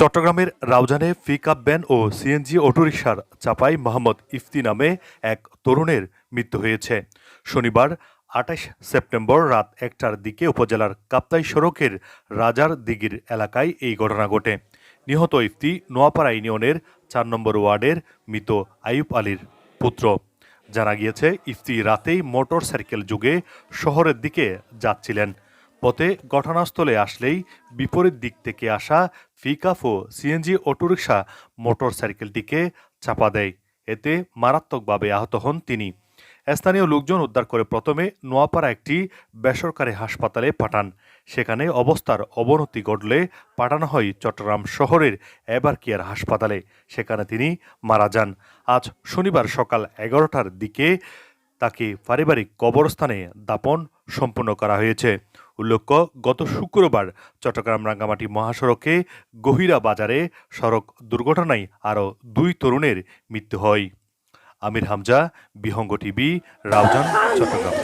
চট্টগ্রামের রাউজানে pickup van ও সিএনজি অটোরিকশার চাপায় মোহাম্মদ ইফতি নামে এক তরুণের মৃত্যু হয়েছে। শনিবার, আঠাশ সেপ্টেম্বর রাত একটার দিকে উপজেলার কাপ্তাই সড়কের রাজার দিঘির এলাকায় এই ঘটনা ঘটে। নিহত ইফতি নোয়াপাড়া ইউনিয়নের চার নম্বর ওয়ার্ডের মৃত আইয়ুব আলীর পুত্র। জানা গিয়েছে, ইফতি রাতেই মোটর সাইকেল যুগে শহরের দিকে যাচ্ছিলেন। পথে ঘটনাস্থলে আসলেই বিপরীত দিক থেকে আসা পিকআপ ও সিএনজি অটোরিকশা মোটর সাইকেলটিকে চাপা দেয়। এতে মারাত্মকভাবে আহত হন তিনি। স্থানীয় লোকজন উদ্ধার করে প্রথমে নোয়াপাড়া একটি বেসরকারি হাসপাতালে পাঠান। সেখানে অবস্থার অবনতি ঘটলে পাঠানো হয় চট্টগ্রাম শহরের এবারকিয়ার হাসপাতালে। সেখানে তিনি মারা যান। আজ শনিবার সকাল এগারোটার দিকে তাকে পারিবারিক কবরস্থানে দাপন সম্পন্ন করা হয়েছে। উল্লেখ্য, গত শুক্রবার চট্টগ্রাম রাঙ্গামাটি মহাসড়কে গহিরা বাজারে সড়ক দুর্ঘটনায় আরও দুই তরুণের মৃত্যু হয়। আমির হামজা, বিহঙ্গ টিভি, রাউজান, চট্টগ্রাম।